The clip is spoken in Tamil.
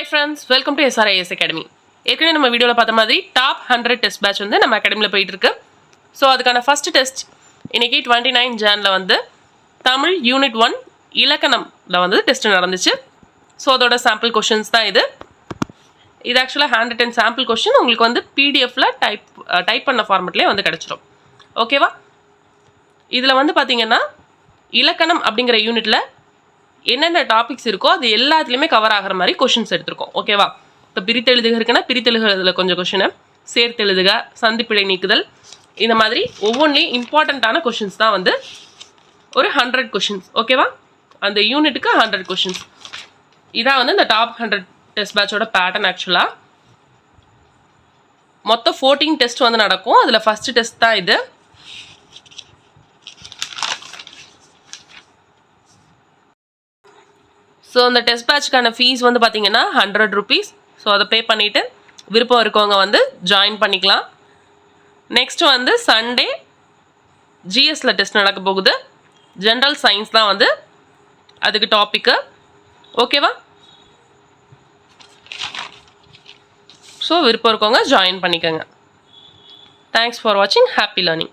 Hi friends welcome to S R I S academy ஏற்கனவே நம்ம வீடியோவில் பார்த்த மாதிரி டாப் ஹண்ட்ரட் டெஸ்ட் பேட்ச் வந்து நம்ம அகாடமியில் போயிட்டுருக்கு ஸோ அதுக்கான ஃபர்ஸ்ட் டெஸ்ட் இன்றைக்கி டுவெண்ட்டி நைன் ஜேனில் வந்து தமிழ் யூனிட் ஒன் இலக்கணமில் வந்து டெஸ்ட் நடந்துச்சு. ஸோ அதோட சாம்பிள் கொஷின்ஸ் தான் இது. இது ஆக்சுவலாக ஹேண்ட் ரிட்டன் சாம்பிள் கொஷின் உங்களுக்கு வந்து பிடிஎஃப்பில் டைப் டைப் பண்ண ஃபார்மெட்லேயே வந்து கிடச்சிரும். ஓகேவா இதில் வந்து பார்த்தீங்கன்னா இலக்கணம் அப்படிங்கிற யூனிட்டில் என்னென்ன டாபிக்ஸ் இருக்கோ அது எல்லாத்துலேயுமே கவர் ஆகிற மாதிரி கொஷின்ஸ் எடுத்திருக்கோம். ஓகேவா இப்போ பிரித்தெழுதுக இருக்குன்னா பிரித்தெழுதுகளில் கொஞ்சம் கொஷினு சேர்த்தெழுதுக சந்திப்பிழை நீக்குதல். இந்த மாதிரி ஒவ்வொன்றையும் இம்பார்ட்டண்ட்டான கொஷின்ஸ் தான் வந்து ஒரு ஹண்ட்ரட் கொஷின்ஸ் ஓகேவா அந்த யூனிட்டுக்கு ஹண்ட்ரட் கொஷின்ஸ் இதான் வந்து இந்த டாப் ஹண்ட்ரட் டெஸ்ட் பேட்சோட பேட்டர்ன் ஆக்சுவலாக மொத்தம் ஃபோர்டீன் டெஸ்ட் வந்து நடக்கும். அதில் ஃபஸ்ட்டு டெஸ்ட் தான் இது. ஸோ அந்த டெஸ்ட் பேட்ச்க்கான ஃபீஸ் வந்து பார்த்தீங்கன்னா ஹண்ட்ரட் ருபீஸ் ஸோ அதை பே பண்ணிவிட்டு விருப்பம் இருக்கவங்க வந்து ஜாயின் பண்ணிக்கலாம். நெக்ஸ்ட் வந்து சண்டே ஜிஎஸ்ல டெஸ்ட் நடக்க போகுது. ஜென்ரல் சயின்ஸ் தான் வந்து அதுக்கு டாப்பிக்கு ஓகேவா ஸோ விருப்பம் இருக்கவங்க ஜாயின் பண்ணிக்கோங்க. தேங்க்ஸ் ஃபார் வாட்சிங் ஹாப்பி லேர்னிங்